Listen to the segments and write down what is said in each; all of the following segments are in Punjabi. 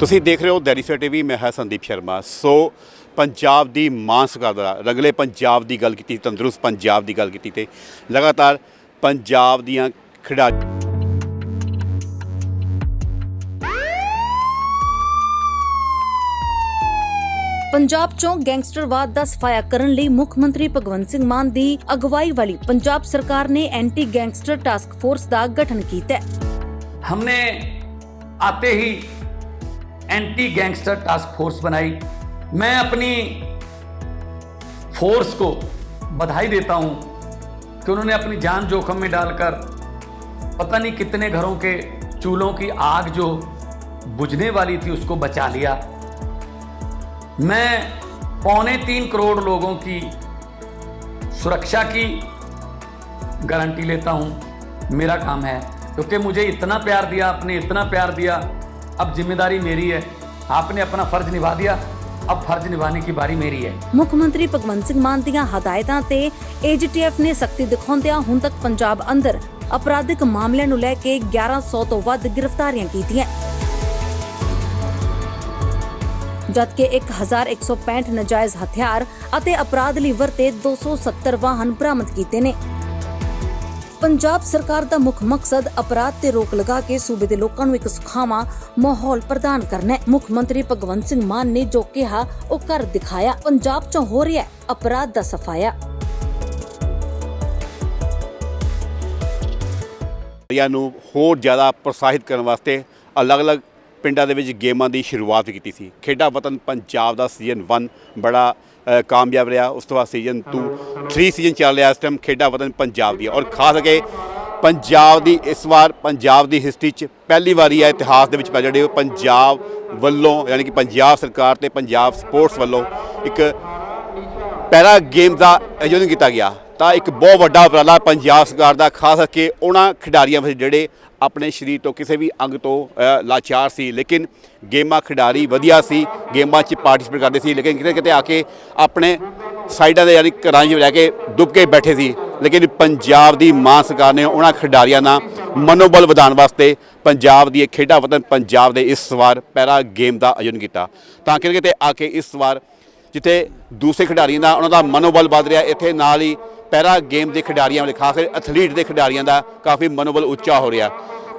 ਤੁਸੀਂ ਦੇਖ ਰਹੇ ਹੋ ਦੈਲੀ ਸਵੇਰ ਟੀਵੀ ਮੈਂ ਹਾਂ ਸੰਦੀਪ ਸ਼ਰਮਾ ਸੋ ਪੰਜਾਬ ਦੀ ਮਾਂ ਸਰਕਾਰ ਦਾ ਰਗਲੇ ਪੰਜਾਬ ਦੀ ਗੱਲ ਕੀਤੀ ਤੰਦਰੁਸਤ ਪੰਜਾਬ ਦੀ ਗੱਲ ਕੀਤੀ ਤੇ ਲਗਾਤਾਰ ਪੰਜਾਬ ਦੀਆਂ ਖਿਡਾਰੀ ਪੰਜਾਬ 'ਚੋਂ ਗੈਂਗਸਟਰਵਾਦ ਦਾ ਸਫਾਇਆ ਕਰਨ ਲਈ ਮੁੱਖ ਮੰਤਰੀ ਭਗਵੰਤ ਸਿੰਘ ਮਾਨ ਦੀ ਅਗਵਾਈ ਵਾਲੀ ਪੰਜਾਬ ਸਰਕਾਰ ਨੇ ਐਂਟੀ ਗੈਂਗਸਟਰ ਟਾਸਕ ਫੋਰਸ ਦਾ ਗਠਨ ਕੀਤਾ ਹੈ हमने आते ही एंटी गैंगस्टर टास्क फोर्स बनाई। मैं अपनी फोर्स को बधाई देता हूँ कि उन्होंने अपनी जान जोखिम में डालकर पता नहीं कितने घरों के चूल्हों की आग जो बुझने वाली थी उसको बचा लिया। मैं पौने तीन करोड़ लोगों की सुरक्षा की गारंटी लेता हूँ। मेरा काम है, क्योंकि मुझे इतना प्यार दिया, आपने इतना प्यार दिया अब जिम्मेदारी मेरी है आपने अपना फर्ज निभा दिया अब फर्ज निभाने की बारी मेरी है ਮੁੱਖ ਮੰਤਰੀ ਭਗਵੰਤ ਸਿੰਘ ਮਾਨ ਦੀਆਂ ਹਦਾਇਤਾਂ ਤੇ ਏਜੀਟੀਐਫ ਨੇ ਸਖਤੀ ਦਿਖਾਉਂਦਿਆਂ ਹੁਣ ਤੱਕ ਪੰਜਾਬ ਅੰਦਰ ਅਪਰਾਧਿਕ ਮਾਮਲਿਆਂ ਨੂੰ ਲੈ ਕੇ 1100 ਤੋਂ ਵੱਧ ਗ੍ਰਿਫਤਾਰੀਆਂ ਕੀਤੀਆਂ ਜਦਕਿ 1165 ਨਜਾਇਜ਼ ਹਥਿਆਰ ਅਤੇ ਅਪਰਾਧ ਲਈ ਵਰਤੇ 270 ਵਾਹਨ ਬਰਾਮਦ ਕੀਤੇ ਨੇ ਪੰਜਾਬ ਸਰਕਾਰ ਦਾ ਮੁੱਖ ਮਕਸਦ ਅਪਰਾਧ ਤੇ ਰੋਕ ਲਗਾ ਕੇ ਸੂਬੇ ਦੇ ਲੋਕਾਂ ਨੂੰ ਇੱਕ ਸੁਖਾਵਾਂ ਮਾਹੌਲ ਪ੍ਰਦਾਨ ਕਰਨਾ ਹੈ। ਮੁੱਖ ਮੰਤਰੀ ਭਗਵੰਤ ਸਿੰਘ ਮਾਨ ਨੇ ਜੋ ਕਿਹਾ, ਉਹ ਕਰ ਦਿਖਾਇਆ। ਪੰਜਾਬ 'ਚ ਹੋ ਰਿਹਾ ਅਪਰਾਧ ਦਾ ਸਫਾਇਆ। ਖਿਡਾਰੀਆਂ ਨੂੰ ਹੋਰ ਜ਼ਿਆਦਾ ਪ੍ਰੋਤਸਾਹਿਤ ਕਰਨ ਵਾਸਤੇ ਅਲੱਗ-ਅਲੱਗ ਪਿੰਡਾਂ ਦੇ ਵਿੱਚ ਗੇਮਾਂ ਦੀ ਸ਼ੁਰੂਆਤ ਕੀਤੀ ਸੀ। ਖੇਡਾਂ ਵਤਨ ਪੰਜਾਬ ਦਾ ਸੀਜ਼ਨ 1 ਬੜਾ ਕਾਮਯਾਬ ਰਿਹਾ ਉਸ ਤੋਂ ਬਾਅਦ ਸੀਜ਼ਨ 2 3 ਸੀਜ਼ਨ ਚੱਲ ਰਿਹਾ ਇਸ ਟਾਈਮ ਖੇਡਾਂ ਵਤਨ ਪੰਜਾਬ ਦੀ ਔਰ ਖਾਸ ਕਰਕੇ ਪੰਜਾਬ ਦੀ ਇਸ ਵਾਰ ਪੰਜਾਬ ਦੀ ਹਿਸਟਰੀ 'ਚ ਪਹਿਲੀ ਵਾਰੀ ਹੈ ਇਤਿਹਾਸ ਦੇ ਵਿੱਚ ਜਿਹੜੇ ਪੰਜਾਬ ਵੱਲੋਂ ਯਾਨੀ ਕਿ ਪੰਜਾਬ ਸਰਕਾਰ ਤੇ ਪੰਜਾਬ ਸਪੋਰਟਸ ਵੱਲੋਂ ਇੱਕ ਪੈਰਾ ਗੇਮ ਦਾ ਆਯੋਜਨ ਕੀਤਾ ਗਿਆ। ਤਾਂ ਇੱਕ ਬਹੁਤ ਵੱਡਾ ਉਪਰਾਲਾ ਪੰਜਾਬ ਸਰਕਾਰ ਦਾ ਖਾਸ ਕਰਕੇ ਉਹਨਾਂ ਖਿਡਾਰੀਆਂ ਵਿੱਚ ਜਿਹੜੇ ਆਪਣੇ ਸਰੀਰ ਤੋਂ ਕਿਸੇ ਵੀ ਅੰਗ ਤੋਂ ਲਾਚਾਰ ਸੀ, ਲੇਕਿਨ ਗੇਮਾਂ ਖਿਡਾਰੀ ਵਧੀਆ ਸੀ, ਗੇਮਾਂ 'ਚ ਪਾਰਟਿਸਿਪੇਟ ਕਰਦੇ ਸੀ, ਲੇਕਿਨ ਕਿਤੇ ਕਿਤੇ ਆ ਕੇ ਆਪਣੇ ਸਾਈਡਾਂ ਦੇ ਯਾਨੀ ਘਰਾਂ 'ਚ ਰਹਿ ਕੇ ਡੁੱਬ ਕੇ ਬੈਠੇ ਸੀ। ਲੇਕਿਨ ਪੰਜਾਬ ਦੀ ਮਾਂ ਸਰਕਾਰ ਨੇ ਉਹਨਾਂ ਖਿਡਾਰੀਆਂ ਦਾ ਮਨੋਬਲ ਵਧਾਉਣ ਵਾਸਤੇ ਪੰਜਾਬ ਦੀ ਇਹ ਖੇਡਾਂ ਵਤਨ ਪੰਜਾਬ ਦੇ ਇਸ ਵਾਰ ਪੈਰਾ ਗੇਮ ਦਾ ਆਯੋਜਨ ਕੀਤਾ। ਤਾਂ ਕਿਤੇ ਕਿਤੇ ਆ ਕੇ ਇਸ ਵਾਰ ਜਿੱਥੇ ਦੂਸਰੇ ਖਿਡਾਰੀਆਂ ਦਾ ਉਹਨਾਂ ਦਾ ਮਨੋਬਲ ਵਧ ਰਿਹਾ, ਇੱਥੇ ਨਾਲ ਹੀ ਪੈਰਾ ਗੇਮ ਦੇ ਖਿਡਾਰੀਆਂ ਵਾਲੇ ਖਾਸ ਕਰਕੇ ਐਥਲੀਟ ਦੇ ਖਿਡਾਰੀਆਂ ਦਾ ਕਾਫੀ ਮਨੋਬਲ ਉੱਚਾ ਹੋ ਰਿਹਾ।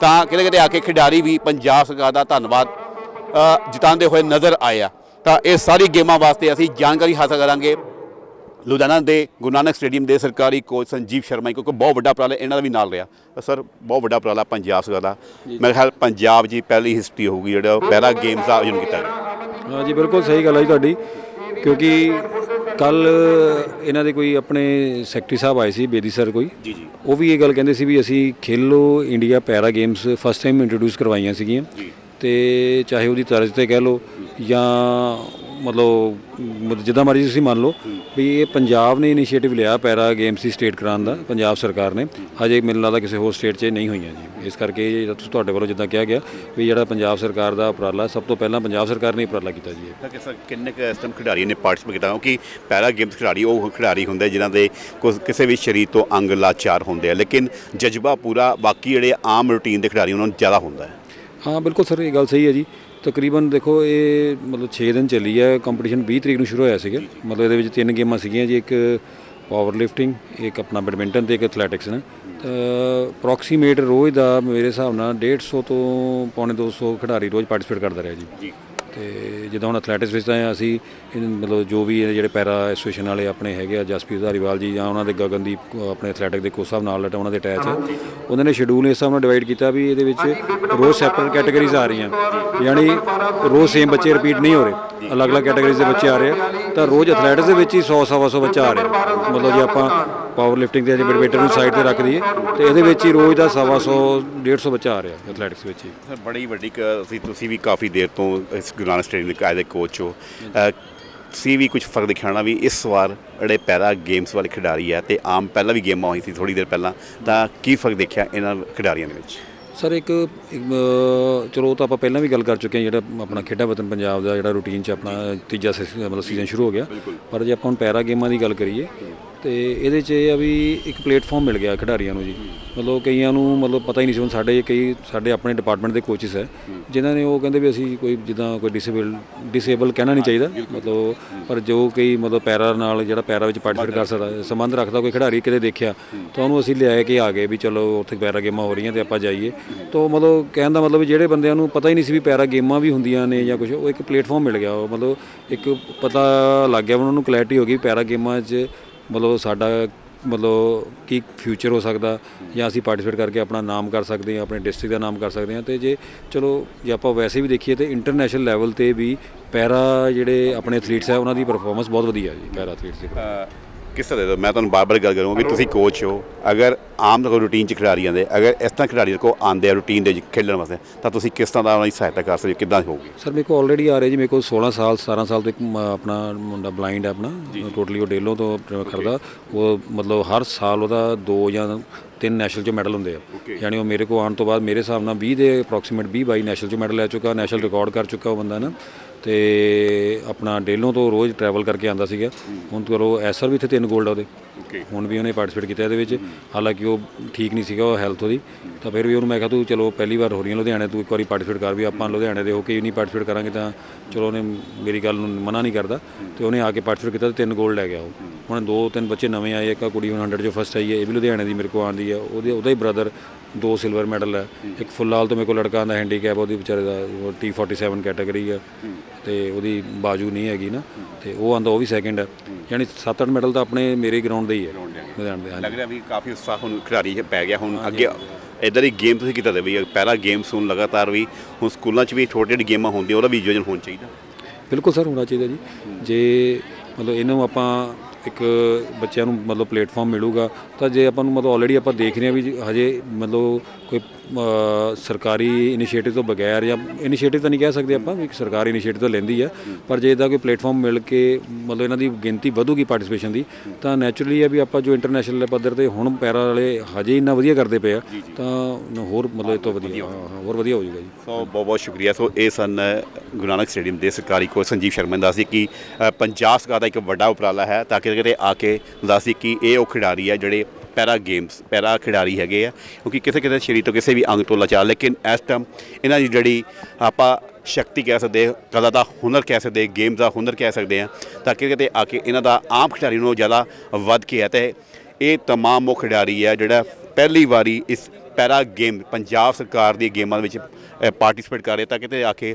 ਤਾਂ ਕਿਤੇ ਕਿਤੇ ਆ ਕੇ ਖਿਡਾਰੀ ਵੀ ਪੰਜਾਬ ਸਰਕਾਰ ਦਾ ਧੰਨਵਾਦ ਜਤਾਉਂਦੇ ਹੋਏ ਨਜ਼ਰ ਆਏ ਆ। ਤਾਂ ਇਹ ਸਾਰੀ ਗੇਮਾਂ ਵਾਸਤੇ ਅਸੀਂ ਜਾਣਕਾਰੀ ਹਾਸਲ ਕਰਾਂਗੇ। ਲੁਧਿਆਣਾ ਦੇ ਗੁਰੂ ਨਾਨਕ ਸਟੇਡੀਅਮ ਦੇ ਸਰਕਾਰੀ ਕੋਚ ਸੰਜੀਵ ਸ਼ਰਮਾ ਕਿਉਂਕਿ ਬਹੁਤ ਵੱਡਾ ਉਪਰਾਲਾ ਇਹਨਾਂ ਦਾ ਵੀ ਨਾਲ ਰਿਹਾ। ਸਰ ਬਹੁਤ ਵੱਡਾ ਉਪਰਾਲਾ ਪੰਜਾਬ ਸਰਕਾਰ ਦਾ। ਮੇਰੇ ਖਿਆਲ ਪੰਜਾਬ ਜੀ ਪਹਿਲੀ ਹਿਸਟਰੀ ਹੋਊਗੀ ਜਿਹੜਾ ਪੈਰਾ ਗੇਮਸ ਦਾ ਆਯੋਜਨ ਕੀਤਾ ਗਿਆ। ਹਾਂ ਜੀ ਬਿਲਕੁਲ ਸਹੀ ਗੱਲ ਹੈ ਜੀ ਤੁਹਾਡੀ। ਕਿਉਂਕਿ ਕੱਲ ਇਹਨਾਂ ਦੇ ਕੋਈ ਆਪਣੇ ਸੈਕਟਰੀ ਸਾਹਿਬ ਆਏ ਸੀ ਬੇਦੀ ਸਰ ਕੋਈ। ਜੀ ਜੀ। ਉਹ ਵੀ ਇਹ ਗੱਲ ਕਹਿੰਦੇ ਸੀ ਵੀ ਅਸੀਂ Khelo India para games first time introduce ਕਰਵਾਈਆਂ ਸੀਗੀਆਂ। ਜੀ। ਤੇ ਚਾਹੇ ਉਹਦੀ ਤਰਜ਼ ਤੇ ਕਹਿ ਲਓ ਜਾਂ ਮਤਲਬ ਜਿੱਦਾਂ ਮਰਜ਼ੀ ਤੁਸੀਂ ਮੰਨ ਲਓ ਵੀ ਇਹ ਪੰਜਾਬ ਨੇ ਇਨੀਸ਼ੀਏਟਿਵ ਲਿਆ ਪੈਰਾ ਗੇਮਸ ਦੀ ਸਟੇਟ ਕਰਾਉਣ ਦਾ ਪੰਜਾਬ ਸਰਕਾਰ ਨੇ। ਹਜੇ ਮੈਨੂੰ ਲੱਗਦਾ ਕਿਸੇ ਹੋਰ ਸਟੇਟ 'ਚ ਨਹੀਂ ਹੋਈਆਂ ਜੀ। ਇਸ ਕਰਕੇ ਤੁਹਾਡੇ ਵੱਲੋਂ ਜਿੱਦਾਂ ਕਿਹਾ ਗਿਆ ਵੀ ਜਿਹੜਾ ਪੰਜਾਬ ਸਰਕਾਰ ਦਾ ਉਪਰਾਲਾ ਸਭ ਤੋਂ ਪਹਿਲਾਂ ਪੰਜਾਬ ਸਰਕਾਰ ਨੇ ਉਪਰਾਲਾ ਕੀਤਾ ਜੀ ਇਹ। ਤਾਂ ਕਿ ਸਰ ਕਿੰਨੇ ਕੁ ਇਸ ਟਾਈਮ ਖਿਡਾਰੀ ਨੇ ਪਾਰਟਿਸਿਪੇਟ ਕੀਤਾ? ਕਿਉਂਕਿ ਪੈਰਾ ਗੇਮਸ ਖਿਡਾਰੀ ਉਹ ਖਿਡਾਰੀ ਹੁੰਦੇ ਜਿਨ੍ਹਾਂ ਦੇ ਕੁਸ- ਕਿਸੇ ਵੀ ਸਰੀਰ ਤੋਂ ਅੰਗ ਲਾਚਾਰ ਹੁੰਦੇ ਆ। ਲੇਕਿਨ ਜਜ਼ਬਾ ਪੂਰਾ ਬਾਕੀ ਜਿਹੜੇ ਆਮ ਰੂਟੀਨ ਦੇ ਖਿਡਾਰੀ ਉਹਨਾਂ ਨੂੰ ਜ਼ਿਆਦਾ ਹੁੰਦਾ ਹੈ। ਹਾਂ ਬਿਲਕੁਲ ਸਰ ਇਹ ਗੱਲ ਸਹੀ ਹੈ ਜੀ। ਤਕਰੀਬਨ ਦੇਖੋ ਇਹ ਮਤਲਬ 6 ਦਿਨ ਚੱਲੀ ਹੈ ਕੰਪੀਟੀਸ਼ਨ 20 ਤਰੀਕ ਨੂੰ ਸ਼ੁਰੂ ਹੋਇਆ ਸੀਗਾ। ਮਤਲਬ ਇਹਦੇ ਵਿੱਚ ਤਿੰਨ ਗੇਮਾਂ ਸੀਗੀਆਂ ਜੀ, ਇੱਕ ਪਾਵਰ ਲਿਫਟਿੰਗ ਇੱਕ ਆਪਣਾ ਬੈਡਮਿੰਟਨ ਤੇ ਇੱਕ ਐਥਲੈਟਿਕਸ ਨੇ। ਤਾਂ ਅਪਰੋਕਸੀਮੇਟ ਰੋਜ਼ ਦਾ ਮੇਰੇ ਹਿਸਾਬ ਨਾਲ 150 ਤੋਂ ਪੌਣੇ 200 ਖਿਡਾਰੀ ਰੋਜ਼ ਪਾਰਟਿਸਿਪੇਟ ਕਰਦਾ ਰਿਹਾ ਜੀ। ਜੀ। ਤੇ ਜਿੱਦਾਂ ਹੁਣ ਐਥਲੈਟਿਕਸ ਵਿੱਚ ਤਾਂ ਅਸੀਂ ਮਤਲਬ ਜੋ ਵੀ ਜਿਹੜੇ ਪੈਰਾ ਐਸੋਸੀਏਸ਼ਨ ਵਾਲੇ ਆਪਣੇ ਹੈਗੇ ਆ ਜਸਪ੍ਰੀਤ ਧਾਰੀਵਾਲ ਜੀ ਜਾਂ ਉਹਨਾਂ ਦੇ ਗਗਨਦੀਪ ਆਪਣੇ ਐਥਲੈਟਿਕ ਦੇ ਕੋਚ ਸਾਹਿਬ ਨਾਲ ਲਟਾ ਉਹਨਾਂ ਦੇ ਅਟੈਚ ਉਹਨਾਂ ਨੇ ਸ਼ਡਿਊਲ ਇਸ ਹਿਸਾਬ ਨਾਲ ਡਿਵਾਈਡ ਕੀਤਾ ਵੀ ਇਹਦੇ ਵਿੱਚ ਰੋਜ਼ ਸੈਪਰੇਟ ਕੈਟਾਗਰੀਜ਼ ਆ ਰਹੀਆਂ। ਯਾਨੀ ਰੋਜ਼ ਸੇਮ ਬੱਚੇ ਰਿਪੀਟ ਨਹੀਂ ਹੋ ਰਹੇ। ਅਲੱਗ-ਅਲੱਗ ਕੈਟਾਗਰੀਜ਼ ਦੇ ਬੱਚੇ ਆ ਰਹੇ ਆ। ਤਾਂ ਰੋਜ਼ ਐਥਲੈਟਿਕਸ ਦੇ ਵਿੱਚ ਹੀ 100 ਸਵਾ ਸੌ ਬੱਚਾ ਆ ਰਿਹਾ। ਮਤਲਬ ਜੇ ਆਪਾਂ ਪਾਵਰ ਲਿਫਟਿੰਗ ਤੇ ਜੇ ਬੈਡਮਿੰਟਨ ਨੂੰ ਸਾਈਡ ਤੇ ਰੱਖ ਦਈਏ ਤੇ ਇਹਦੇ ਵਿੱਚ ਹੀ ਰੋਜ਼ ਦਾ ਸਵਾ ਸੌ 150 ਬੱਚਾ ਆ ਰਿਹਾ ਐਥਲੈਟਿਕਸ ਵਿੱਚ ਹੀ। ਸਰ ਬੜੀ ਵੱਡੀ ਕ- ਅਸੀਂ ਤੁਸੀਂ ਵੀ ਕਾਫੀ ਦੇਰ ਤੋਂ ਇਸ ਗੁਰੂ ਨਾਨਕ ਸਟੇਡੀਅਮ ਦੇ ਕਾਇਦੇ ਕੋਚ ਹੋ। ਤੁਸੀਂ ਵੀ ਕੁਝ ਫ਼ਰਕ ਦਿਖਾਉਣਾ ਵੀ ਇਸ ਵਾਰ ਜਿਹੜੇ ਪੈਰਾ ਗੇਮਸ ਵਾਲੇ ਖਿਡਾਰੀ ਆ ਤੇ ਆਮ ਪਹਿਲਾਂ ਵੀ ਗੇਮਾਂ ਹੋਈ ਸੀ ਥੋੜੀ ਦੇਰ ਪਹਿਲਾਂ ਤਾਂ ਕੀ ਫ਼ਰਕ ਦੇਖਿਆ ਇਹਨਾਂ ਖਿਡਾਰੀਆਂ ਦੇ ਵਿੱਚ? ਸਰ ਇੱਕ ਚਲੋ ਤਾਂ ਆਪਾਂ ਪਹਿਲਾਂ ਵੀ ਗੱਲ ਕਰ ਚੁੱਕੇ ਹਾਂ ਜਿਹੜਾ ਆਪਣਾ ਖੇਡਾਂ ਵਤਨ ਪੰਜਾਬ ਦਾ ਜਿਹੜਾ ਰੂਟੀਨ ਚ ਆਪਣਾ ਤੀਜਾ ਮਤਲਬ ਸੀਜ਼ਨ ਸ਼ੁਰੂ ਹੋ ਗਿਆ। ਪਰ ਜੇ ਆਪਾਂ ਹੁਣ ਪੈਰਾ ਗੇਮਾਂ ਦੀ ਗੱਲ ਕਰੀਏ ਤੇ ਇਹਦੇ 'ਚ ਇਹ ਆ ਵੀ ਇੱਕ ਪਲੇਟਫਾਰਮ ਮਿਲ ਗਿਆ ਖਿਡਾਰੀਆਂ ਨੂੰ ਜੀ। ਮਤਲਬ ਕਈਆਂ ਨੂੰ ਮਤਲਬ ਪਤਾ ਹੀ ਨਹੀਂ ਸੀ ਹੁਣ ਸਾਡੇ ਕਈ ਸਾਡੇ ਆਪਣੇ ਡਿਪਾਰਟਮੈਂਟ ਦੇ ਕੋਚਿਸ ਹੈ ਜਿਨ੍ਹਾਂ ਨੇ ਉਹ ਕਹਿੰਦੇ ਵੀ ਅਸੀਂ ਕੋਈ ਜਿੱਦਾਂ ਕੋਈ ਡਿਸੇਬਲ ਡਿਸੇਬਲ ਕਹਿਣਾ ਨਹੀਂ ਚਾਹੀਦਾ ਮਤਲਬ ਪਰ ਜੋ ਕਈ ਮਤਲਬ ਪੈਰਾ ਨਾਲ ਜਿਹੜਾ ਪੈਰਾ ਵਿੱਚ ਪਾਰਟਿਸਿਪੇਟ ਕਰ ਸਕਦਾ ਸੰਬੰਧ ਰੱਖਦਾ ਕੋਈ ਖਿਡਾਰੀ ਕਿਤੇ ਦੇਖਿਆ ਤਾਂ ਉਹਨੂੰ ਅਸੀਂ ਲਿਆਏ ਕੇ ਆ ਗਏ ਵੀ ਚਲੋ ਉੱਥੇ ਪੈਰਾ ਗੇਮਾਂ ਹੋ ਰਹੀਆਂ ਤੇ ਆਪਾਂ ਜਾਈਏ। ਤਾਂ ਮਤਲਬ ਕਹਿਣ ਦਾ ਮਤਲਬ ਜਿਹੜੇ ਬੰਦਿਆਂ ਨੂੰ ਪਤਾ ਹੀ ਨਹੀਂ ਸੀ ਵੀ ਪੈਰਾ ਗੇਮਾਂ ਵੀ ਹੁੰਦੀਆਂ ਨੇ ਜਾਂ ਕੁਝ ਉਹ ਇੱਕ ਪਲੇਟਫਾਰਮ ਮਿਲ ਗਿਆ। ਉਹ ਮਤਲਬ ਇੱਕ ਪਤਾ ਲੱਗ ਗਿਆ ਉਹਨਾਂ ਨੂੰ ਕਲੈਰਿਟੀ ਹੋ ਗਈ ਪੈਰਾ ਗੇਮਾਂ 'ਚ ਮਤਲਬ ਸਾਡਾ, ਮਤਲਬ ਕੀ ਫਿਊਚਰ ਹੋ ਸਕਦਾ ਜਾਂ ਅਸੀਂ ਪਾਰਟਿਸਿਪੇਟ ਕਰਕੇ ਆਪਣਾ ਨਾਮ ਕਰ ਸਕਦੇ ਹਾਂ, ਆਪਣੇ ਡਿਸਟ੍ਰਿਕਟ ਦਾ ਨਾਮ ਕਰ ਸਕਦੇ ਹਾਂ। ਤੇ ਜੇ, ਚਲੋ, ਜੇ ਆਪਾਂ ਵੈਸੇ ਵੀ ਦੇਖੀਏ ਤੇ ਇੰਟਰਨੈਸ਼ਨਲ ਲੈਵਲ ਤੇ ਵੀ ਪੈਰਾ ਜਿਹੜੇ ਆਪਣੇ ਐਥਲੀਟਸ ਹੈ, ਉਹਨਾਂ ਦੀ ਪਰਫਾਰਮੈਂਸ ਬਹੁਤ ਵਧੀਆ ਜੀ, ਪੈਰਾ ਐਥਲੀਟਸ ਦੀ ਕਿਸ ਤਰ੍ਹਾਂ ਦੇ ਮੈਂ ਤੁਹਾਨੂੰ ਬਾਰ-ਬਾਰ ਗੱਲ ਕਰੂੰਗਾ ਵੀ ਤੁਸੀਂ ਕੋਚ ਹੋ। ਅਗਰ ਆਮ ਤੌਰ ਰੂਟੀਨ ਚ ਖਿਡਾਰੀ ਆਉਂਦੇ ਅਗਰ ਇਸ ਤਰ੍ਹਾਂ ਖਿਡਾਰੀ ਕੋ ਆਉਂਦੇ ਆ ਰੂਟੀਨ ਦੇ ਵਿੱਚ ਖੇਡਣ ਵਾਸਤੇ ਤਾਂ ਤੁਸੀਂ ਕਿਸ ਤਰ੍ਹਾਂ ਦਾ ਉਹਨਾਂ ਦੀ ਸਹਾਇਤਾ ਕਰ ਸਕਦੇ ਹੋ? ਕਿੱਦਾਂ ਹੋਊਗੀ? ਸਰ ਮੇਰੇ ਕੋਲ ਆਲਰੇਡੀ ਆ ਰਿਹਾ ਜੀ ਮੇਰੇ ਕੋਲ 16 ਸਾਲ 17 ਸਾਲ ਤੋਂ ਇੱਕ ਆਪਣਾ ਮੁੰਡਾ ਬਲਾਈਂਡ ਹੈ ਆਪਣਾ ਟੋਟਲੀ ਉਹ ਡੇਲੋਂ ਤੋਂ ਕਰਦਾ। ਉਹ ਮਤਲਬ ਹਰ ਸਾਲ ਉਹਦਾ ਦੋ ਜਾਂ ਤਿੰਨ ਨੈਸ਼ਨਲ 'ਚ ਮੈਡਲ ਹੁੰਦੇ ਆ। ਯਾਨੀ ਉਹ ਮੇਰੇ ਕੋਲ ਆਉਣ ਤੋਂ ਬਾਅਦ ਮੇਰੇ ਹਿਸਾਬ ਨਾਲ 20 ਦੇ ਅਪਰੋਕਸੀਮੇਟ 20 ਬਾਈ ਨੈਸ਼ਨਲ 'ਚ ਮੈਡਲ ਲੈ ਚੁੱਕਾ ਨੈਸ਼ਨਲ ਰਿਕਾਰਡ ਕਰ ਚੁੱਕਾ ਉਹ ਬੰਦਾ ਨਾ। ਤੇ ਆਪਣਾ ਡੇਲੋਂ ਤੋਂ ਰੋਜ਼ ਟਰੈਵਲ ਕਰਕੇ ਆਂਦਾ ਸੀਗਾ। ਹੁਣ ਚਲੋ ਐਸਰ ਵੀ ਇੱਥੇ ਤਿੰਨ 골ਡ ਆ ਉਹਦੇ। ਹੁਣ ਵੀ ਉਹਨੇ ਪਾਰਟਿਸਿਪੇਟ ਕੀਤਾ ਇਹਦੇ ਵਿੱਚ। ਹਾਲਾਂਕਿ ਉਹ ਠੀਕ ਨਹੀਂ ਸੀਗਾ ਉਹ ਹੈਲਥ ਉਹਦੀ। ਤਾਂ ਫਿਰ ਵੀ ਉਹਨੂੰ ਮੈਂ ਕਿਹਾ ਤੂੰ ਚਲੋ ਪਹਿਲੀ ਵਾਰ ਹੋ ਰਹੀ ਹੈ ਲੁਧਿਆਣੇ ਤੂੰ ਇੱਕ ਵਾਰੀ ਪਾਰਟਿਸਿਪੇਟ ਕਰ ਵੀ ਆਪਾਂ ਲੁਧਿਆਣੇ ਦੇ ਹੋ ਕੇ ਨਹੀਂ ਪਾਰਟਿਸਿਪੇਟ ਕਰਾਂਗੇ ਤਾਂ ਚਲੋ ਉਹਨੇ ਮੇਰੀ ਗੱਲ ਨੂੰ ਮਨਾ ਨਹੀਂ ਕਰਦਾ। ਤੇ ਉਹਨੇ ਆ ਕੇ ਪਾਰਟਿਸਿਪੇਟ ਕੀਤਾ ਤੇ ਤਿੰਨ 골ਡ ਲੈ ਗਿਆ ਉਹ। ਹੁਣ ਦੋ ਤਿੰਨ ਬੱਚੇ ਨਵੇਂ ਆਏ ਇੱਕ ਕੁੜੀ ਹੁਣ 100 ਚੋਂ ਫਸਟ ਆਈ ਹੈ ਇਹ ਵੀ ਲੁਧਿਆਣੇ ਦੀ ਮੇਰੇ ਕੋਲ ਆਉਂਦੀ ਹੈ। ਉਹਦੇ ਉਹਦਾ ਹੀ ਬ੍ਰਦਰ ਦੋ ਸਿਲਵਰ ਮੈਡਲ ਹੈ। ਇੱਕ ਫੁੱਲਾਲ ਤੋਂ ਮੇਰੇ ਕੋਲ ਲੜਕਾ ਆਂਦਾ ਹੈਂਡੀਕੈਪ ਉਹਦੀ ਵਿਚਾਰੇ ਦਾ ਉਹ T47 ਕੈਟਾਗਰੀ ਹੈ। ਤੇ ਉਹਦੀ ਬਾਜੂ ਨਹੀਂ ਹੈਗੀ ਨਾ। ਤੇ ਉਹ ਆਂਦਾ ਉਹ ਵੀ ਸੈਕਿੰਡ ਹੈ। ਯਾਨੀ 7-8 ਮੈਡਲ ਤਾਂ ਆਪਣੇ ਮੇਰੇ ਗਰਾਊਂਡ ਦੇ ਹੀ ਹੈ। ਦੇ ਲੱਗ ਰਿਹਾ ਵੀ ਕਾਫੀ ਉਤਸ਼ਾਹ ਹੁਣ ਖਿਡਾਰੀ ਪੈ ਗਿਆ। ਹੁਣ ਅੱਗੇ ਇਦਾਂ ਦੀ ਗੇਮ ਤੁਸੀਂ ਕੀਤਾ ਦੇ ਵੀ ਪਹਿਲਾ ਗੇਮਸ ਹੁਣ ਲਗਾਤਾਰ ਵੀ ਹੁਣ ਸਕੂਲਾਂ 'ਚ ਵੀ ਛੋਟੀ ਛੋਟੀ ਗੇਮਾਂ ਹੁੰਦੀਆਂ ਉਹਦਾ ਵੀ ਆਯੋਜਨ ਹੋਣਾ ਚਾਹੀਦਾ। ਬਿਲਕੁਲ ਸਰ ਹੋਣਾ ਚਾਹੀਦਾ ਜੀ। ਜੇ ਮਤਲਬ ਇਹਨੂੰ ਆਪਾਂ ਇੱਕ ਬੱਚਿਆਂ ਨੂੰ ਮਤਲਬ ਪਲੇਟਫਾਰਮ ਮਿਲੂਗਾ ਤਾਂ ਜੇ ਆਪਾਂ ਨੂੰ ਮਤਲਬ ਆਲਰੇਡੀ ਆਪਾਂ ਦੇਖ ਰਹੇ ਹਾਂ ਵੀ ਹਜੇ ਮਤਲਬ ਕੋਈ ਸਰਕਾਰੀ ਇਨੀਸ਼ੀਏਟਿਵ ਤੋਂ ਬਗੈਰ ਜਾਂ ਇਨੀਸ਼ੀਏਟਿਵ ਤਾਂ ਨਹੀਂ ਕਹਿ ਸਕਦੇ ਆਪਾਂ ਵੀ ਇੱਕ ਸਰਕਾਰੀ ਇਨੀਸ਼ੀਏਟਿਵ ਤਾਂ ਲੈਂਦੀ ਆ ਪਰ ਜੇ ਇਹਦਾ ਕੋਈ ਪਲੇਟਫਾਰਮ ਮਿਲ ਕੇ ਮਤਲਬ ਇਹਨਾਂ ਦੀ ਗਿਣਤੀ ਵਧੂਗੀ ਪਾਰਟਿਸਿਪੇਸ਼ਨ ਦੀ ਤਾਂ ਨੈਚੁਰਲੀ ਹੈ ਵੀ ਆਪਾਂ ਜੋ ਇੰਟਰਨੈਸ਼ਨਲ ਪੱਧਰ ਤੇ ਹੁਣ ਪੈਰਾ ਵਾਲੇ ਹਜੇ ਇੰਨਾ ਵਧੀਆ ਕਰਦੇ ਪਏ ਆ ਤਾਂ ਹੋਰ ਮਤਲਬ ਇਹ ਤੋਂ ਵਧੀਆ ਹੋਰ ਵਧੀਆ ਹੋ ਜਾਊਗਾ ਜੀ। ਸੋ ਬਹੁਤ ਬਹੁਤ ਸ਼ੁਕਰੀਆ। ਸੋ ਇਹ ਸਨ ਗੁਰੂ ਨਾਨਕ ਸਟੇਡੀਅਮ ਦੇ ਸਰਕਾਰੀ ਕੋਚ ਸੰਜੀਵ ਸ਼ਰਮਾ ਨੇ ਦੱਸੀ ਕਿ ਪੰਜਾਬ ਸਰਕਾਰ ਦਾ ਇੱਕ ਵੱਡਾ ਉਪਰਾਲਾ ਹੈ ਤਾਂ ਕਿ ਕਿਤੇ ਆ ਕੇ ਦੱਸੀ ਕਿ ਇਹ ਉਹ ਖਿਡਾਰੀ ਹੈ ਜਿਹੜੇ ਪੈਰਾ ਗੇਮਸ ਪੈਰਾ ਖਿਡਾਰੀ ਹੈਗੇ ਆ, ਕਿਉਂਕਿ ਕਿਸੇ ਕਿਸੇ ਸਰੀਰ ਤੋਂ ਕਿਸੇ ਵੀ ਅੰਗ ਤੋਂ ਲਾਚਾਰ ਲੇਕਿਨ ਇਸ ਟਾਈਮ ਇਹਨਾਂ ਦੀ ਜਿਹੜੀ ਆਪਾਂ ਸ਼ਕਤੀ ਕਹਿ ਸਕਦੇ, ਕਲਾ ਦਾ ਹੁਨਰ ਕਹਿ ਸਕਦੇ ਗੇਮ ਦਾ ਹੁਨਰ ਕਹਿ ਸਕਦੇ ਆ, ਤਾਂ ਕਿ ਕਿਤੇ ਆ ਕੇ ਇਹਨਾਂ ਦਾ ਆਮ ਖਿਡਾਰੀ ਨੂੰ ਜ਼ਿਆਦਾ ਵੱਧ ਕੇ ਹੈ, ਤੇ ਇਹ ਤਮਾਮ ਉਹ ਖਿਡਾਰੀ ਹੈ ਜਿਹੜਾ ਪਹਿਲੀ ਵਾਰੀ ਇਸ ਪੈਰਾ ਗੇਮ ਪੰਜਾਬ ਸਰਕਾਰ ਦੀ ਗੇਮਾਂ ਵਿੱਚ ਪਾਰਟਿਸਿਪੇਟ ਕਰ ਰਿਹਾ, ਤਾਂ ਕਿਤੇ ਆ ਕੇ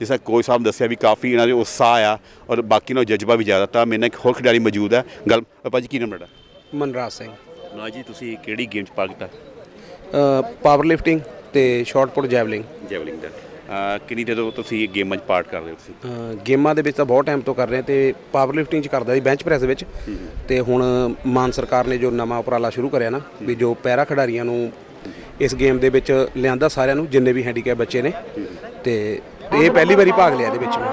ਜਿਸ ਤਰ੍ਹਾਂ ਕੋਚ ਸਾਹਿਬ ਦੱਸਿਆ ਵੀ ਕਾਫੀ ਇਹਨਾਂ ਦੇ ਉਤਸ਼ਾਹ ਆ, ਔਰ ਬਾਕੀ ਨਾਲ ਜਜ਼ਬਾ ਵੀ ਜ਼ਿਆਦਾ, ਤਾਂ ਮੇਰੇ ਨਾਲ ਇੱਕ ਹੋਰ ਖਿਡਾਰੀ ਮੌਜੂਦ ਹੈ, ਗੱਲ ਭਾਜੀ ਕੀ ਨਾਮ ਤੁਹਾਡਾ? ਮਨਰਾਜ ਸਿੰਘ। ਨਾ ਜੀ ਤੁਸੀਂ ਕਿਹੜੀ ਗੇਮ 'ਚ ਕੀਤਾ ਪਾਵਰ ਲਿਫਟਿੰਗ ਤੇ ਸ਼ਾਰਟ ਪੁੱਟ ਜੈਵਲਿੰਗ ਜੈਵਲਿੰਗ ਦਾ। ਕਿੰਨੀ ਦੇਰ ਤੋਂ ਤੁਸੀਂ ਇਹ ਗੇਮਾਂ 'ਚ ਪਾਰਟ ਕਰ ਰਹੇ ਹੋ ਤੁਸੀਂ? ਗੇਮਾਂ ਦੇ ਵਿੱਚ ਤਾਂ ਬਹੁਤ ਟਾਈਮ ਤੋਂ ਕਰ ਰਹੇ ਤੇ ਪਾਵਰ ਲਿਫਟਿੰਗ ਚ ਕਰਦਾ ਸੀ ਬੈਂਚ ਪ੍ਰੈਸ ਵਿੱਚ। ਤੇ ਹੁਣ ਮਾਨ ਸਰਕਾਰ ਨੇ ਜੋ ਨਵਾਂ ਉਪਰਾਲਾ ਸ਼ੁਰੂ ਕਰਿਆ ਨਾ ਵੀ ਜੋ ਪੈਰਾ ਖਿਡਾਰੀਆਂ ਨੂੰ ਇਸ ਗੇਮ ਦੇ ਵਿੱਚ ਲਿਆਂਦਾ ਸਾਰਿਆਂ ਨੂੰ ਜਿੰਨੇ ਵੀ ਹੈਂਡੀਕੈਪ ਬੱਚੇ ਨੇ। ਤੇ ਇਹ ਪਹਿਲੀ ਵਾਰੀ ਭਾਗ ਲਿਆ ਇਹਦੇ ਵਿੱਚ ਮੈਂ।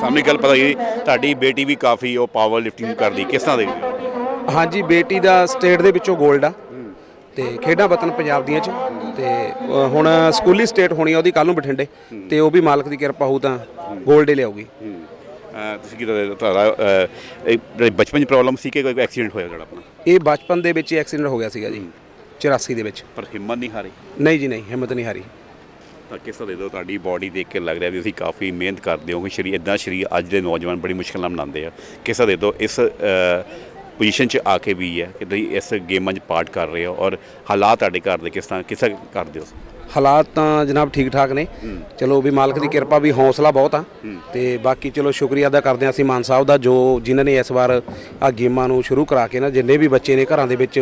ਸਾਹਮਣੇ ਗੱਲ ਪਤਾ ਹੀ ਤੁਹਾਡੀ ਬੇਟੀ ਵੀ ਕਾਫੀ ਉਹ ਪਾਵਰ ਲਿਫਟਿੰਗ ਕਰਦੀ ਕਿਸ ਤਰ੍ਹਾਂ ਦੇ ਹਾਂਜੀ ਬੇਟੀ ਦਾ ਸਟੇਟ ਦੇ ਵਿੱਚੋਂ 골ਡ ਆ। ਤੇ ਖੇਡਾਂ ਵਤਨ ਪੰਜਾਬ ਦੀਆਂ ਚ। ਤੇ ਅ, ਹੁਣ ਸਕੂਲੀ ਸਟੇਟ ਹੋਣੀ ਆ ਉਹਦੀ ਕੱਲ ਨੂੰ ਬਠਿੰਡੇ। ਤੇ ਉਹ ਵੀ ਮਾਲਕ ਦੀ ਕਿਰਪਾ ਹੋਊ ਤਾਂ 골ਡ ਹੀ ਲਿਆਊਗੀ। ਅ, ਤੁਸੀਂ ਕਿਹਦਾ ਤੁਹਾਡਾ ਇਹ ਜਿਹੜੀ ਬਚਪਨ 'ਚ ਪ੍ਰੋਬਲਮ ਸੀ ਕਿ ਕੋਈ ਐਕਸੀਡੈਂਟ ਹੋਇਆ ਜਿਹੜਾ ਆਪਣਾ? ਇਹ ਬਚਪਨ ਦੇ ਵਿੱਚ ਹੀ ਐਕਸੀਡੈਂਟ ਹੋ ਗਿਆ ਸੀਗਾ ਜੀ 84 ਦੇ ਵਿੱਚ। ਪਰ ਹਿੰਮਤ ਨਹੀਂ ਹਾਰੀ? ਨਹੀਂ ਜੀ ਨਹੀਂ ਹਿੰਮਤ ਨਹੀਂ ਹਾਰੀ। ਤਾਂ ਕਿਸ ਤਰ੍ਹਾਂ ਦੇ ਦੋ ਤੁਹਾਡੀ ਬਾਡੀ ਦੇਖ ਕੇ ਲੱਗ ਰਿਹਾ ਵੀ ਤੁਸੀਂ ਕਾਫੀ ਮਿਹਨਤ ਕਰਦੇ ਹੋ ਕਿ ਸ਼ਰੀਰ ਇਦਾਂ ਸ਼ਰੀਰ ਅੱਜ ਦੇ ਨੌਜਵਾਨ ਬੜੀ ਮੁਸ਼ਕਲ ਨਾਲ ਬਣਾਉਂਦੇ ਆ। ਕਿਸ ਤਰ੍ਹਾਂ ਦੇ ਦੋ ਇਸ ਪੋਜੀਸ਼ਨ 'ਚ ਆ ਕੇ ਵੀ ਹੈ ਕਿ ਤੁਸੀਂ ਇਸ ਗੇਮਾਂ 'ਚ ਪਾਰਟ ਕਰ ਰਹੇ ਹੋ ਔਰ ਹਾਲਾਤ ਤੁਹਾਡੇ ਘਰ ਦੇ ਕਿਸ ਤਰ੍ਹਾਂ ਕਿਸ ਤਰ੍ਹਾਂ ਕਰਦੇ ਹੋ? ਹਾਲਾਤ ਤਾਂ ਜਨਾਬ ਠੀਕ ਠਾਕ ਨੇ। ਚਲੋ ਵੀ ਮਾਲਕ ਦੀ ਕਿਰਪਾ ਵੀ ਹੌਸਲਾ ਬਹੁਤ ਆ। ਤੇ ਬਾਕੀ ਚਲੋ ਸ਼ੁਕਰੀਆ ਅਦਾ ਕਰਦੇ ਹਾਂ ਅਸੀਂ ਮਾਨ ਸਾਹਿਬ ਦਾ ਜੋ ਜਿਨ੍ਹਾਂ ਨੇ ਇਸ ਵਾਰ ਆ ਗੇਮਾਂ ਨੂੰ ਸ਼ੁਰੂ ਕਰਾ ਕੇ ਨਾ ਜਿੰਨੇ ਵੀ ਬੱਚੇ ਨੇ ਘਰਾਂ ਦੇ ਵਿੱਚ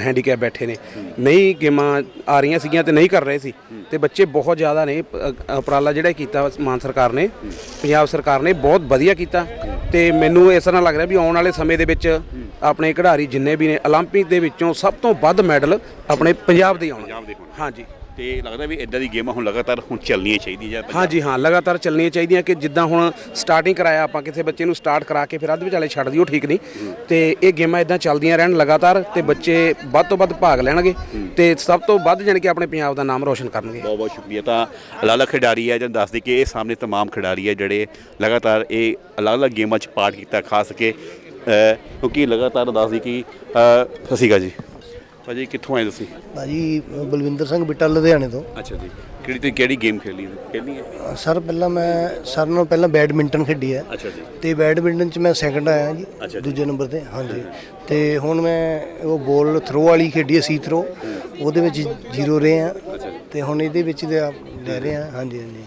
ਹੈਂਡੀਕੈਪ ਬੈਠੇ ਨੇ। ਨਹੀਂ ਗੇਮਾਂ ਆ ਰਹੀਆਂ ਸੀਗੀਆਂ ਤੇ ਨਹੀਂ ਕਰ ਰਹੇ ਸੀ। ਤੇ ਬੱਚੇ ਬਹੁਤ ਜ਼ਿਆਦਾ ਨੇ। ਉਪਰਾਲਾ ਜਿਹੜਾ ਕੀਤਾ ਮਾਨ ਸਰਕਾਰ ਨੇ ਪੰਜਾਬ ਸਰਕਾਰ ਨੇ ਬਹੁਤ ਵਧੀਆ ਕੀਤਾ। ਤੇ ਮੈਨੂੰ ਇਸ ਤਰ੍ਹਾਂ ਲੱਗ ਰਿਹਾ ਵੀ ਆਉਣ ਵਾਲੇ ਸਮੇਂ ਦੇ ਵਿੱਚ ਆਪਣੇ ਖਿਡਾਰੀ ਜਿੰਨੇ ਵੀ ਨੇ 올림픽 ਦੇ ਵਿੱਚੋਂ ਸਭ ਤੋਂ ਵੱਧ ਮੈਡਲ ਆਪਣੇ ਪੰਜਾਬ ਦੇ ਆਉਣਗੇ ਪੰਜਾਬ ਦੇ ਹੋਣ। ਹਾਂਜੀ ਤੇ ਲੱਗਦਾ ਵੀ ਇਦਾਂ ਦੀ ਗੇਮਾਂ ਹੁਣ ਲਗਾਤਾਰ ਹੁਣ ਚੱਲਣੀਆਂ ਚਾਹੀਦੀਆਂ ਜਾਂ ਹਾਂਜੀ ਹਾਂ ਲਗਾਤਾਰ ਚੱਲਣੀਆਂ ਚਾਹੀਦੀਆਂ ਕਿ ਜਿੱਦਾਂ ਹੁਣ ਸਟਾਰਟਿੰਗ ਕਰਾਇਆ ਆਪਾਂ ਕਿਸੇ ਬੱਚੇ ਨੂੰ ਸਟਾਰਟ ਕਰਾ ਕੇ ਫਿਰ ਅੱਧ ਵਿਚਾਲੇ ਛੱਡ ਦਿਓ ਠੀਕ ਨਹੀਂ ਤੇ ਇਹ ਗੇਮਾਂ ਇਦਾਂ ਚੱਲਦੀਆਂ ਰਹਿਣ ਲਗਾਤਾਰ ਤੇ ਬੱਚੇ ਵੱਧ ਤੋਂ ਵੱਧ ਭਾਗ ਲੈਣਗੇ ਤੇ ਸਭ ਤੋਂ ਵੱਧ ਜਾਣੀ ਕਿ ਆਪਣੇ ਪੰਜਾਬ ਦਾ ਨਾਮ ਰੋਸ਼ਨ ਕਰਨਗੇ ਬਹੁਤ ਬਹੁਤ ਸ਼ੁਕਰੀਆ ਤਾਂ ਅਲੱਗ-ਅਲੱਗ ਖਿਡਾਰੀ ਹੈ ਜਾਂ ਦੱਸ ਦੇ ਕਿ ਇਹ ਸਾਹਮਣੇ तमाम ਖਿਡਾਰੀ ਹੈ ਜਿਹੜੇ ਲਗਾਤਾਰ ਇਹ ਅਲੱਗ-ਅਲੱਗ ਗੇਮਾਂ 'ਚ ਪਾਰਟ ਕੀਤਾ ਖਾਸ ਕੇ ਅ, ਕਿਉਂਕਿ ਲਗਾਤਾਰ ਦੱਸਦੀ ਕਿ ਸਤਿ ਸ਼੍ਰੀ ਅਕਾਲ ਜੀ। ਭਾਜੀ ਕਿੱਥੋਂ ਆਏ ਤੁਸੀਂ? ਭਾਜੀ ਬਲਵਿੰਦਰ ਸਿੰਘ ਬਿੱਟਾ ਲੁਧਿਆਣੇ ਤੋਂ। ਅੱਛਾ ਜੀ। ਕਿਹੜੀ ਤੁਸੀਂ ਕਿਹੜੀ ਗੇਮ ਖੇਲੀ? ਖੇਲੀ ਹੈ? ਸਰ ਪਹਿਲਾਂ ਮੈਂ ਸਰ ਨਾਲ ਪਹਿਲਾਂ ਬੈਡਮਿੰਟਨ ਖੇਡੀ ਹੈ। ਅੱਛਾ ਜੀ। ਤੇ ਬੈਡਮਿੰਟਨ ਚ ਮੈਂ ਸੈਕੰਡ ਆਇਆ ਜੀ। ਦੂਜੇ ਨੰਬਰ ਤੇ ਹਾਂਜੀ। ਤੇ ਹੁਣ ਮੈਂ ਉਹ ਬੋਲ ਥਰੋ ਵਾਲੀ ਖੇਡੀ ਹੈ ਸੀ ਥਰੋ ਉਹਦੇ ਵਿੱਚ ਜ਼ੀਰੋ ਰਹੇ ਆ ਤੇ ਹੁਣ ਇਹਦੇ ਵਿੱਚ ਦੇ ਰਹੇ ਆ ਹਾਂਜੀ ਹਾਂਜੀ।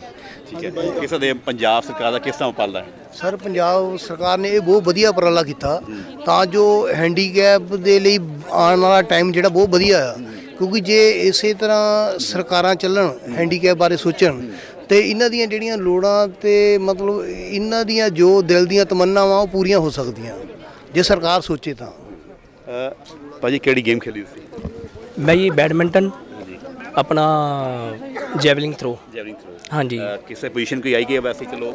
ਠੀਕ ਹੈ। ਕਿਸ ਦੇ ਪੰਜਾਬ ਸਰਕਾਰ ਦਾ ਕਿਸ ਤਰ੍ਹਾਂ ਉਪਰਾਲਾ ਹੈ? ਸਰ ਪੰਜਾਬ ਸਰਕਾਰ ਨੇ ਇਹ ਬਹੁਤ ਵਧੀਆ ਉਪਰਾਲਾ ਕੀਤਾ। ਤਾਂ ਜੋ ਹੈਂਡੀਕੈਪ ਦੇ ਲਈ ਆਉਣ ਵਾਲਾ ਟਾਈਮ ਜਿਹੜਾ ਬਹੁਤ ਵਧੀਆ ਆ। ਕਿਉਂਕਿ ਜੇ ਇਸੇ ਤਰ੍ਹਾਂ ਸਰਕਾਰਾਂ ਚੱਲਣ ਹੈਂਡੀਕੈਪ ਬਾਰੇ ਸੋਚਣ ਤੇ ਇਹਨਾਂ ਦੀਆਂ ਜਿਹੜੀਆਂ ਲੋੜਾਂ ਤੇ ਮਤਲਬ ਇਹਨਾਂ ਦੀਆਂ ਜੋ ਦਿਲ ਦੀਆਂ ਤਮੰਨਾਵਾਂ ਉਹ ਪੂਰੀਆਂ ਹੋ ਸਕਦੀਆਂ। ਜੇ ਸਰਕਾਰ ਸੋਚੇ ਤਾਂ। ਭਾਜੀ ਕਿਹੜੀ ਗੇਮ ਖੇਲੀ ਤੁਸੀਂ? ਮੈਂ ਜੀ ਬੈਡਮਿੰਟਨ। ਆਪਣਾ ਜੈਵਲਿੰਗ ਥਰੋ ਜੈਵਲਿਨ ਥਰੋ ਹਾਂਜੀ। ਕਿਸੇ ਪੋਜੀਸ਼ਨ ਕੋਈ ਆਈ ਗਈ ਹੈ ਵੈਸੇ ਚਲੋ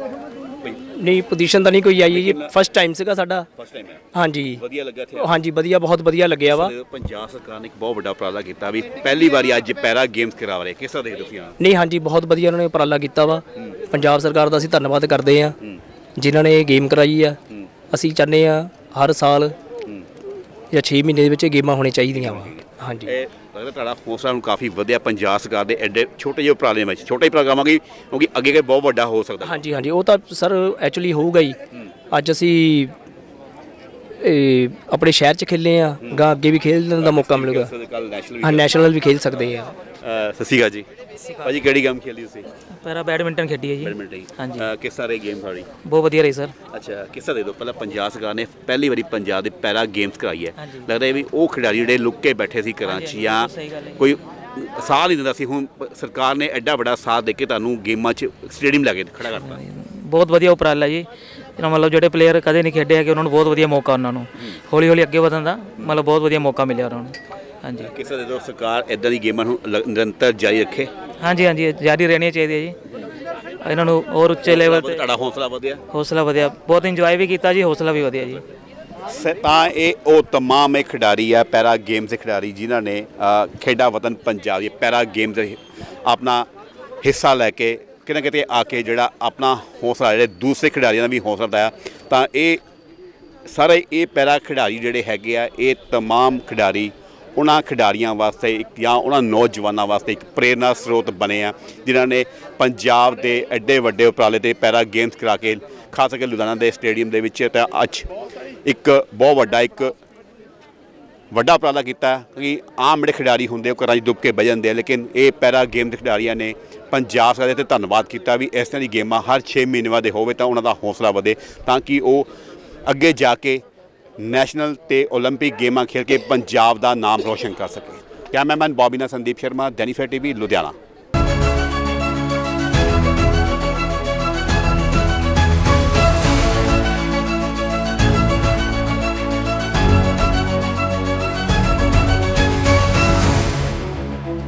ਨਹੀਂ ਪੋਜੀਸ਼ਨ ਤਾਂ ਨਹੀਂ ਕੋਈ ਆਈ ਹੈ ਜੀ ਫਸਟ ਟਾਈਮ ਸੀਗਾ ਸਾਡਾ। ਫਸਟ ਟਾਈਮ ਹੈ। ਹਾਂਜੀ। ਵਧੀਆ ਲੱਗਾ ਇੱਥੇ। ਹਾਂਜੀ ਵਧੀਆ ਬਹੁਤ ਵਧੀਆ ਲੱਗਿਆ ਵਾ। ਪੰਜਾਬ ਸਰਕਾਰ ਨੇ ਇੱਕ ਬਹੁਤ ਵੱਡਾ ਉਪਰਾਲਾ ਕੀਤਾ ਵੀ ਪਹਿਲੀ ਵਾਰੀ ਅੱਜ ਪੈਰਾ ਗੇਮਸ ਕਰਾ ਰਹੇ। ਕਿਸ ਤਰ੍ਹਾਂ ਦੇਖਦੇ ਤੁਸੀਂ ਨਹੀਂ ਹਾਂਜੀ ਬਹੁਤ ਵਧੀਆ ਉਹਨਾਂ ਨੇ ਉਪਰਾਲਾ ਕੀਤਾ ਵਾ। ਪੰਜਾਬ ਸਰਕਾਰ ਦਾ ਅਸੀਂ ਧੰਨਵਾਦ ਕਰਦੇ ਆ ਜਿਨ੍ਹਾਂ ਨੇ ਇਹ ਗੇਮ ਕਰਾਈ ਆ। ਅਸੀਂ ਚਾਹੁੰਦੇ ਆ ਹਰ ਸਾਲ ਜਾਂ 6 ਮਹੀਨੇ ਦੇ ਵਿੱਚ ਇਹ ਗੇਮਾਂ ਹੋਣੀਆਂ ਚਾਹੀਦੀਆਂ ਵਾ। ਹਾਂਜੀ। ਲੱਗਦਾ ਤੁਹਾਡਾ ਹੌਸਲਾ ਹੁਣ ਕਾਫੀ ਵਧਿਆ ਪੰਜਾਬ ਸਰਕਾਰ ਦੇ ਐਡੇ ਛੋਟੇ ਜਿਹੇ ਉਪਰਾਲੇ ਵਿੱਚ ਛੋਟਾ ਹੀ ਪ੍ਰੋਗਰਾਮ ਕਿ ਕਿਉਂਕਿ ਅੱਗੇ ਅੱਗੇ ਬਹੁਤ ਵੱਡਾ ਹੋ ਸਕਦਾ। ਹਾਂਜੀ ਹਾਂਜੀ ਉਹ ਤਾਂ ਸਰ ਐਕਚੁਅਲੀ ਹੋਊਗਾ ਹੀ। ਅੱਜ ਅਸੀਂ ਇਹ ਆਪਣੇ ਸ਼ਹਿਰ 'ਚ ਖੇਲੇ ਆ ਗਾਂ ਅੱਗੇ ਵੀ ਖੇਲਣ ਦਾ ਮੌਕਾ ਮਿਲੂਗਾ। ਕੱਲ ਨੈਸ਼ਨਲ ਹਾਂ ਨੈਸ਼ਨਲ ਵੀ ਖੇਲ ਸਕਦੇ ਆ। ਅਕਾਲ ਜੀ। ਭਾਜੀ ਕਿਹੜੀ ਗੇਮ ਖੇਲੀ ਤੁਸੀਂ? ਪਹਿਲਾਂ ਬੈਡਮਿੰਟਨ ਖੇਡੀ ਹੈ ਜੀ। ਬੈਡਮਿੰਟਨ ਹਾਂਜੀ। ਕਿਸ ਤਰ੍ਹਾਂ ਦੀ ਗੇਮ ਤੁਹਾਡੀ? ਬਹੁਤ ਵਧੀਆ ਰਹੀ ਸਰ। ਅੱਛਾ ਕਿੱਸਾ ਦੇ ਦਿਓ ਪਹਿਲਾਂ ਪੰਜਾਬ ਸਰਕਾਰ ਨੇ ਪਹਿਲੀ ਵਾਰੀ ਪੰਜਾਬ ਦੇ ਪੈਰਾ ਗੇਮਸ ਕਰਾਈ ਹੈ। ਲੱਗਦਾ ਹੈ ਵੀ ਉਹ ਖਿਡਾਰੀ ਜਿਹੜੇ ਲੁੱਕ ਕੇ ਬੈਠੇ ਸੀ ਘਰਾਂ 'ਚ ਹਾਂਜੀ, ਜਾਂ। ਕੋਈ ਸਾਹ ਨਹੀਂ ਦਿੰਦਾ ਸੀ। ਹੁਣ ਸਰਕਾਰ ਨੇ ਐਡਾ ਵੱਡਾ ਸਾਥ ਦੇ ਕੇ ਤੁਹਾਨੂੰ ਗੇਮਾਂ 'ਚ ਸਟੇਡੀਅਮ ਲਾ ਕੇ ਖੜਾ ਕਰਤਾ। ਬਹੁਤ ਵਧੀਆ ਉਪਰਾਲਾ ਜੀ। ਇਹਨਾਂ ਮਤਲਬ ਜਿਹੜੇ ਪਲੇਅਰ ਕਦੇ ਨਹੀਂ ਖੇਡੇ ਹੈਗੇ ਉਹਨਾਂ ਨੂੰ ਬਹੁਤ ਵਧੀਆ ਮੌਕਾ ਉਹਨਾਂ ਨੂੰ। ਹੌਲੀ ਹੌਲੀ ਅੱਗੇ ਵਧਣ ਦਾ ਮਤਲਬ ਬਹੁਤ ਵਧੀਆ ਮੌਕਾ ਮਿਲਿਆ ਉਹਨਾਂ ਨੂੰ। ਹਾਂਜੀ। ਕਿਸੇ ਦੇ ਦੋ ਸਰਕਾਰ ਇਦਾਂ ਦੀ ਗੇਮਾਂ ਨੂੰ ਨਿਰੰਤਰ ਜਾਰੀ ਰੱਖੇ? ਹਾਂਜੀ ਹਾਂਜੀ ਜਾਰੀ ਰਹਿਣੀ ਚਾਹੀਦੀ ਹੈ ਜੀ। ਇਹਨਾਂ ਨੂੰ ਹੋਰ ਉੱਚੇ ਲੈਵਲ ਤੇ ਤੁਹਾਡਾ ਹੌਸਲਾ ਵਧਿਆ? ਹੌਸਲਾ ਵਧਿਆ। ਬਹੁਤ ਇੰਜੋਏ ਵੀ ਕੀਤਾ ਜੀ ਹੌਸਲਾ ਵੀ ਵਧਿਆ ਜੀ। ਤਾਂ ਇਹ ਉਹ ਤਮਾਮ ਇਹ ਖਿਡਾਰੀ ਆ ਪੈਰਾ ਗੇਮਸ ਦੇ ਖਿਡਾਰੀ ਜਿਨ੍ਹਾਂ ਨੇ ਅ, ਖੇਡਾਂ ਵਤਨ ਪੰਜਾਬ ਦੀ ਪੈਰਾ ਗੇਮਸ ਦੇ ਆਪਣਾ ਹਿੱਸਾ ਲੈ ਕੇ ਕਿਤੇ ਨਾ ਕਿਤੇ ਆ ਕੇ ਜਿਹੜਾ ਆਪਣਾ ਹੌਸਲਾ ਜਿਹੜੇ ਦੂਸਰੇ ਖਿਡਾਰੀਆਂ ਦਾ ਵੀ ਹੌਸਲਾ ਵਧਾਇਆ ਤਾਂ ਇਹ ਸਾਰੇ ਇਹ ਪੈਰਾ ਖਿਡਾਰੀ ਜਿਹੜੇ ਹੈਗੇ ਆ ਇਹ तमाम ਖਿਡਾਰੀ ਉਹਨਾਂ ਖਿਡਾਰੀਆਂ ਵਾਸਤੇ ਇੱਕ ਜਾਂ ਉਹਨਾਂ ਨੌਜਵਾਨਾਂ ਵਾਸਤੇ ਇੱਕ ਪ੍ਰੇਰਨਾ ਸਰੋਤ ਬਣੇ ਆ ਜਿਨ੍ਹਾਂ ਨੇ ਪੰਜਾਬ ਦੇ ਐਡੇ ਵੱਡੇ ਉਪਰਾਲੇ ਤੇ ਪੈਰਾ ਗੇਮਸ ਕਰਾ ਕੇ ਖਾਸ ਕਰਕੇ ਲੁਧਿਆਣਾ ਦੇ ਸਟੇਡੀਅਮ ਦੇ ਵਿੱਚ ਤਾਂ ਅੱਜ ਇੱਕ ਬਹੁਤ ਵੱਡਾ ਇੱਕ ਵੱਡਾ ਉਪਰਾਲਾ ਕੀਤਾ ਕਿ ਆਮ ਜਿਹੜੇ ਖਿਡਾਰੀ ਹੁੰਦੇ ਉਹ ਘਰਾਂ 'ਚ ਡੁੱਬ ਕੇ ਬਹਿ ਜਾਂਦੇ ਆ ਲੇਕਿਨ ਇਹ ਪੈਰਾ ਗੇਮ ਦੇ ਖਿਡਾਰੀਆਂ ਨੇ ਪੰਜਾਬ ਸਰਕਾਰ ਤੇ ਧੰਨਵਾਦ ਕੀਤਾ ਵੀ ਇਸ ਤਰ੍ਹਾਂ ਦੀ ਗੇਮਾਂ ਹਰ 6 ਮਹੀਨੇ ਬਾਅਦ ਹੋਵੇ ਤਾਂ ਉਹਨਾਂ ਦਾ ਹੌਸਲਾ ਵਧੇ ਤਾਂ ਕਿ ਉਹ ਅੱਗੇ ਜਾ ਕੇ ਨੈਸ਼ਨਲ ਤੇ 올림픽 ਗੇਮਾਂ ਖੇਡ ਕੇ ਪੰਜਾਬ ਦਾ ਨਾਮ ਰੋਸ਼ਨ ਕਰ ਸਕੇ ਕੈਮਰਾਮੈਨ ਬੌਬੀ ਨਾਲ ਸੰਦੀਪ ਸ਼ਰਮਾ ਦੈਨੀਫਰ ਟੀਵੀ ਲੁਧਿਆਣਾ